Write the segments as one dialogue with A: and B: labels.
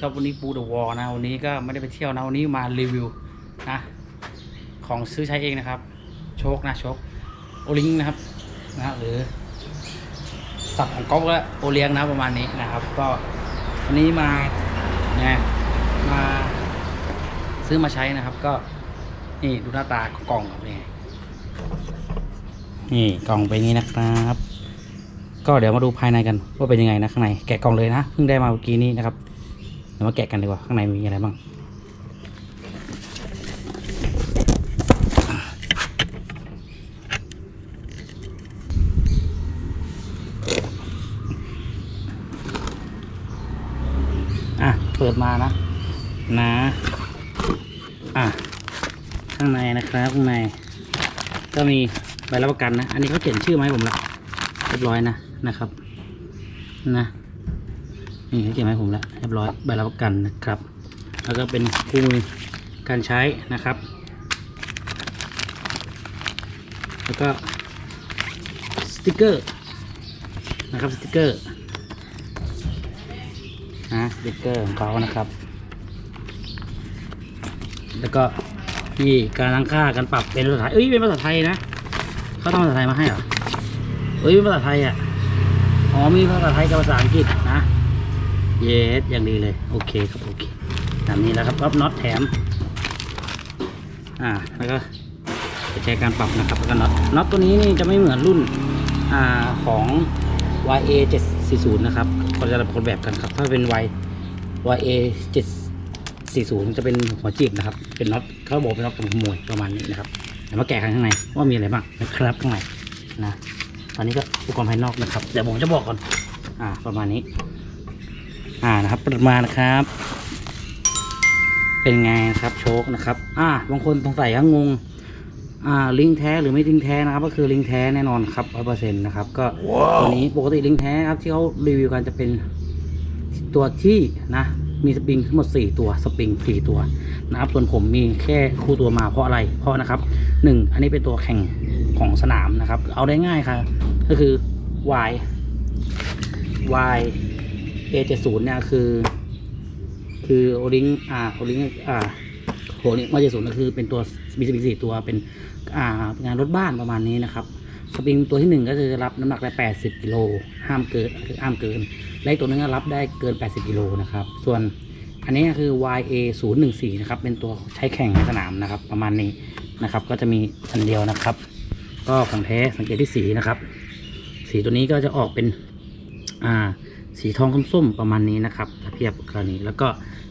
A: ครับวัสดีครับวันนี้ปูเดอะวอลนะวันนี้ก็ไม่ได้ไปเที่ยวนะวันนี้มารีวิวนะของซื้อใช้เองนะครับ โชคนะโชคโอลิงนะครับนะหรือสับของก๊อฟก็โอเลี้ยงนะประมาณนี้นะครับ ก็วันนี้มาเนี่ยมาซื้อมาใช้นะครับ ก็นี่ดูหน้าตากล่องครับนี่นี่กล่องเป็นอย่างนี้นะครับ ก็เดี๋ยวมาดูภายในกันว่าเป็นยังไงนะข้างในแกะกล่องเลยนะเพิ่งได้มาเมื่อกี้นี้นะครับ เดี๋ยวมาแกะกันดีกว่า ข้างในมีอะไรบ้าง อะ เปิดมานะ นะ อะ ข้างในนะครับ ข้างใน ก็มีใบรับประกันนะ อันนี้เขาเขียนชื่อมาให้ผมละเรียบร้อยนะ นะครับ นะ นี่เขาเขียนมาให้ผมแล้วเรียบร้อยใบรับประกันนะครับ แล้วก็เป็นคู่มือการใช้นะครับ แล้วก็สติกเกอร์นะครับสติกเกอร์นะสติกเกอร์ของเขานะครับ แล้วก็นี่การตั้งค่าการปรับเป็นภาษาไทยเอ้ยเป็นภาษาไทยนะเขาทำภาษาไทยมาให้เหรอเฮ้ยเป็นภาษาไทยอะอ๋อมีภาษาไทยกับภาษาอังกฤษนะ เยสอย่างดีเลย โอเคครับโอเคตามนี้แล้วครับรับน็อตแถม อ่าแล้วก็จะใช้การปรับนะครับแล้วก็น็อตน็อตตัวนี้นี่จะไม่เหมือนรุ่นอ่าของ YA 740นะครับคนละคนแบบกันครับ ถ้าเป็น Y YA 740 จะเป็นหัวจีบนะครับ เป็นน็อตเขาบอกเป็นน็อตกับขโมยประมาณนี้นะครับเดี๋ยวมาแกะกันข้างในว่ามีอะไรบ้างนะครับข้างในนะตอนนี้ก็อุปกรณ์ภายนอกนะครับเดี๋ยวผมจะบอกก่อนอ่าประมาณนี้ อ่านะครับเปิดมานะครับ เป็นไงครับโชคนะครับ อ่าบางคนสงสัยว่างงอ่าลิงก์แท้หรือไม่ลิงก์แท้นะครับ ก็คือลิงก์แท้แน่นอนครับร้อยเปอร์เซ็นต์นะครับ ก็ตัวนี้ปกติลิงก์แท้ครับที่เขารีวิวกันจะเป็นตัวที่นะมีสปริงทั้งหมด 4 ตัวสปริง4ตัวนะครับส่วนผมมีแค่คู่ตัวมาเพราะอะไรเพราะนะครับหนึ่งอันนี้เป็นตัวแข่งของสนามนะครับ เอาได้ง่ายครับก็คือ y y a 7 0 เนี่ยคือ คือโอลิงอ่าโอลิงอ่าโอลิงมาเจ็ดศูนย์ก็คือเป็นตัวมีสปริงสี่ตัวเป็นอ่างานรถบ้านประมาณนี้นะครับสปริงตัวที่หนึ่งก็คือรับน้ำหนักได้แปดสิบกิโลห้ามเกินคือห้ามเกิน และตัวนึงก็รับได้เกิน80กิโลนะครับ ส่วนอันนี้คือ YA 0 1 4นะครับเป็นตัวใช้แข่งในสนามนะครับ ประมาณนี้นะครับ ก็จะมีอันเดียวนะครับ ก็ของแท้สังเกตที่สีนะครับ สีตัวนี้ก็จะออกเป็นอ่า สีทองส้มๆประมาณนี้นะครับถ้าเทียบกับคราวนี้แล้วก็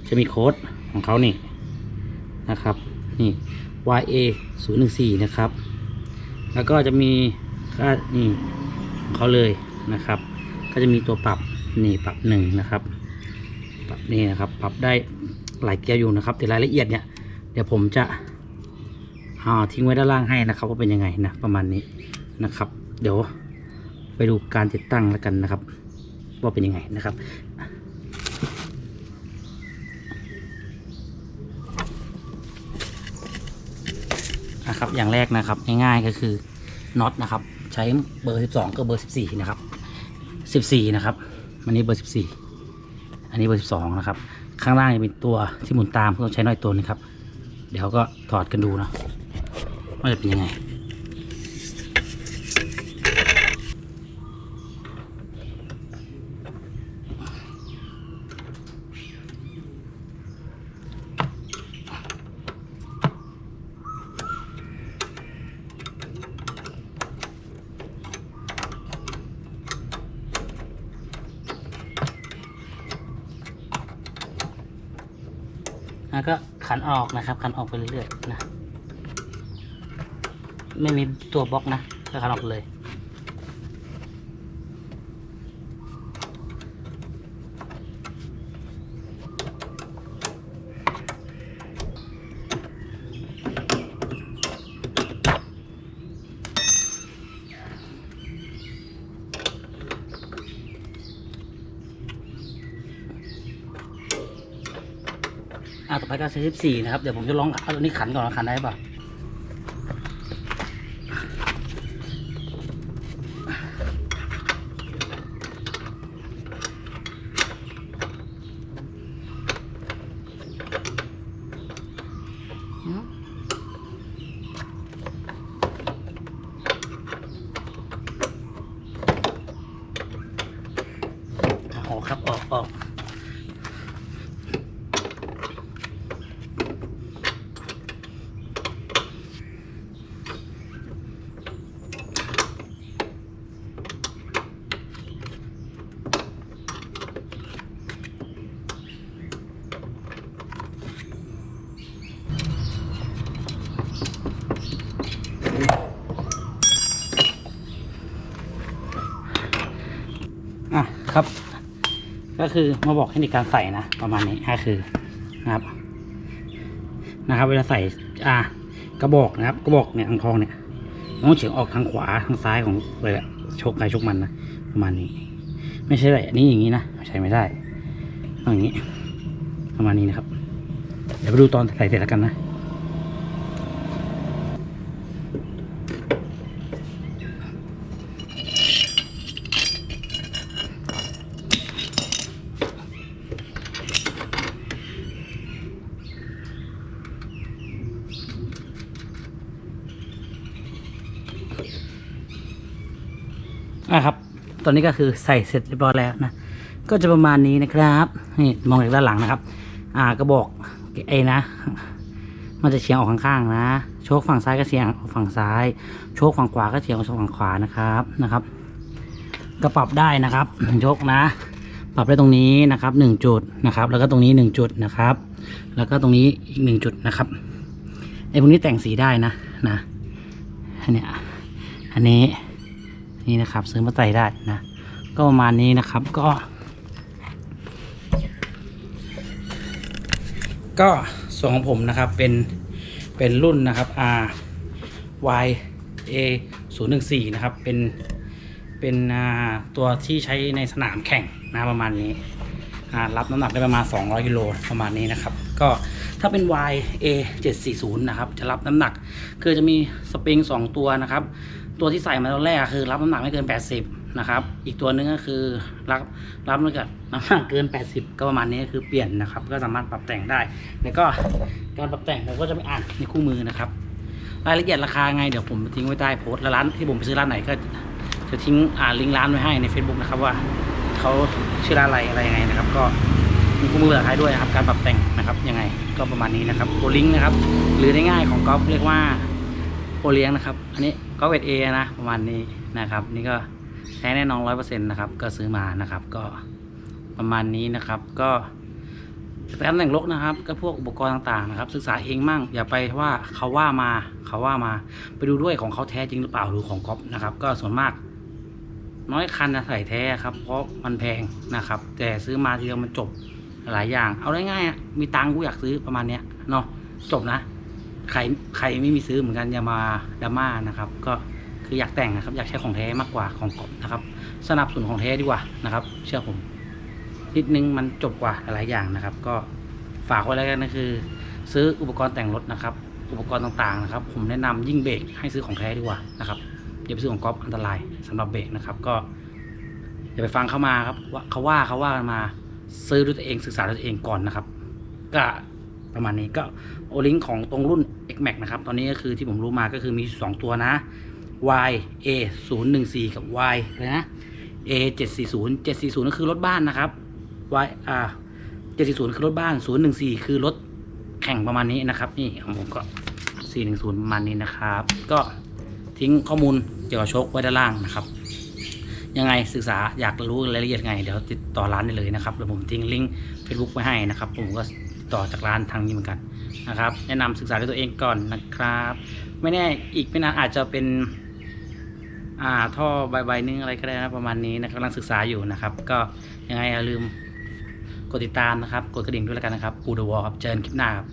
A: จะมีโค้ดของเขานี่นะครับนี่ YA 0 1 4นะครับ แล้วก็จะมีค่านี่เขาเลยนะครับ ก็จะมีตัวปรับนี่ปรับหนึ่งนะครับ ปรับนี่นะครับ ปรับได้หลายเกียร์อยู่นะครับ แต่รายละเอียดเนี่ยเดี๋ยวผมจะอ่าทิ้งไว้ด้านล่างให้นะครับว่าเป็นยังไงนะประมาณนี้นะครับ เดี๋ยวไปดูการติดตั้งแล้วกันนะครับ ว่าเป็นยังไงนะครับนะครับอย่างแรกนะครับง่ายๆก็คือน็อตนะครับ ใช้เบอร์ 12กับเบอร์ 14 นะครับ 14 นะครับอันนี้เบอร์ 14 อันนี้เบอร์ 12 นะครับ ข้างล่างจะเป็นตัวที่หมุนตามต้องใช้น้อยตัวนึงครับ เดี๋ยวก็ถอดกันดูนะว่าจะเป็นยังไง ขันออกนะครับ ขันออกไปเรื่อยๆนะ ไม่มีตัวบล็อกนะก็ขันออกเลย ต่อไปก็ใช้สิบสี่นะครับ เดี๋ยวผมจะลองเอาตัวนี้ขันก่อนว่าขันได้ป่ะ ครับ ก็คือมาบอกเทคนิคการใส่นะ ประมาณนี้ก็คือนะครับ นะครับ เวลาใส่อ่ากระบอกนะครับ กระบอกเนี่ยอังทองเนี่ยนต้องเฉียงออกทางขวาทางซ้ายของเลยอะชกใครชกมันนะประมาณนี้ ไม่ใช่ไรอันนี้อย่างนี้นะใช้ไม่ได้ต้องอย่างนี้ ประมาณนี้นะครับ เดี๋ยวไปดูตอนใส่เสร็จแล้วกันนะะครับ ตอนนี้ก็คือใส่เสร็จเรียบร้อยแล้วนะ ก็จะประมาณนี้นะครับ นี่มองจากด้านหลังนะครับ อ่ากระบอกไอ้นะ มันจะเฉียงออกข้างๆนะ โชคฝั่งซ้ายก็เฉียงออกฝั่งซ้าย โชคฝั่งขวาก็เฉียงออกฝั่งขวานะครับนะครับก็ปรับได้นะครับ โชคนะ ปรับได้ตรงนี้นะครับหนึ่งจุดนะครับ แล้วก็ตรงนี้หนึ่งจุดนะครับ แล้วก็ตรงนี้อีกหนึ่งจุดนะครับไอ้พวกนี้แต่งสีได้นะนะอันเนี้ยอันนี้ นี่นะครับ ซื้อมาใส่ได้นะ ก็ประมาณนี้นะครับก็ ก็ส่วนของผมนะครับเป็นเป็นรุ่นนะครับ R Y A 0 1 4นะครับ เป็นเป็นตัวที่ใช้ในสนามแข่งนะประมาณนี้รับน้ำหนักได้ประมาณ 200กิโลประมาณนี้นะครับ ก็ถ้าเป็น Y A 7 4 0 นะครับ จะรับน้ำหนัก คือจะมีสปริง 2 ตัวนะครับ ตัวที่ใส่มาตอนแรกคือ รับน้ำหนักไม่เกิน 80 นะครับ อีกตัวนึงก็คือรับรับน้ำหนักน้ำหนักเกิน 80 ก็ประมาณนี้คือเปลี่ยนนะครับ ก็สามารถปรับแต่งได้ แล้วก็การปรับแต่งผมก็จะไม่อ่านในคู่มือนะครับ รายละเอียดราคาไงเดี๋ยวผมทิ้งไว้ใต้โพสต์แล้วร้านที่ผมไปซื้อร้านไหนก็จะทิ้งอ่าลิงก์ร้านไว้ให้ใน Facebook นะครับว่าเขาชื่อร้านอะไรอะไรยังไงนะครับ ก็มีคู่มือภาษาไทยด้วยนะครับ การปรับแต่งนะครับยังไงก็ประมาณนี้นะครับตัวลิงก์นะครับ หรือได้ง่ายของก๊อฟเรียกว่าโอเลี้ยงนะครับ อันนี้ ก็เวทเอนะประมาณนี้นะครับ นี่ก็ใช้แน่นอนร้อยเปอร์เซ็นต์นะครับ ก็ซื้อมานะครับ ก็ประมาณนี้นะครับ ก็แต่การแต่งรถนะครับ ก็พวกอุปกรณ์ต่างๆนะครับ ศึกษาเองมั่งอย่าไปว่าเขาว่ามาเขาว่ามา ไปดูด้วยของเขาแท้จริงหรือเปล่าหรือของก๊อฟนะครับ ก็ส่วนมาก น้อยคันจะใส่แท้ครับ เพราะมันแพงนะครับ แต่ซื้อมาทีเดียวมันจบหลายอย่าง เอาได้ง่ายมีตังค์กูอยากซื้อประมาณเนี้ยเนาะจบนะ ใครใครไม่มีซื้อเหมือนกันอย่ามาดราม่านะครับ ก็คืออยากแต่งนะครับ อยากใช้ของแท้มากกว่าของกอบนะครับ สนับสนุนของแท้ดีกว่านะครับ เชื่อผมนิดนึงมันจบกว่าหลายอย่างนะครับ ก็ฝากไว้แล้วกันนะคือ ซื้ออุปกรณ์แต่งรถนะครับ อุปกรณ์ต่างๆนะครับ ผมแนะนำยิ่งเบรกให้ซื้อของแท้ดีกว่านะครับอย่าไปซื้อของก๊อฟอันตรายสำหรับเบรกนะครับ ก็อย่าไปฟังเขามาครับว่าเขาว่าเขาว่ากันมา ซื้อด้วยตัวเองศึกษาด้วยตัวเองก่อนนะครับ ก็ ประมาณนี้ก็โอลิงของตรงรุ่น X Max นะครับ ตอนนี้ก็คือที่ผมรู้มาก็คือมี 2 ตัวนะ Y A 0 1 4กับ Y นะ A 7 4 0 7 4 0ก็คือรถบ้านนะครับ Y อ่า7 4 0 คือรถบ้าน 0 1 4 คือรถแข่งประมาณนี้นะครับ นี่ของผมก็ 4 1 0 ประมาณนี้นะครับ ก็ทิ้งข้อมูลเกี่ยวกับโชคไว้ด้านล่างนะครับ ยังไงศึกษาอยากรู้รายละเอียดไง เดี๋ยวติดต่อร้านได้เลยนะครับเดี๋ยวผมทิ้งลิงก์ Facebook ไว้ให้นะครับ ผมก็ ต่อจากร้านทางนี้เหมือนกันนะครับ แนะนำศึกษาด้วยตัวเองก่อนนะครับ ไม่แน่อีกไม่นานอาจจะเป็นอ่าท่อใบๆนึงอะไรก็ได้นะประมาณนี้นะครับกำลังศึกษาอยู่นะครับ ก็ยังไงอย่าลืมกดติดตามนะครับ กดกระดิ่งด้วยแล้วกันนะครับปูดอวอครับเจอกันคลิปหน้าครับ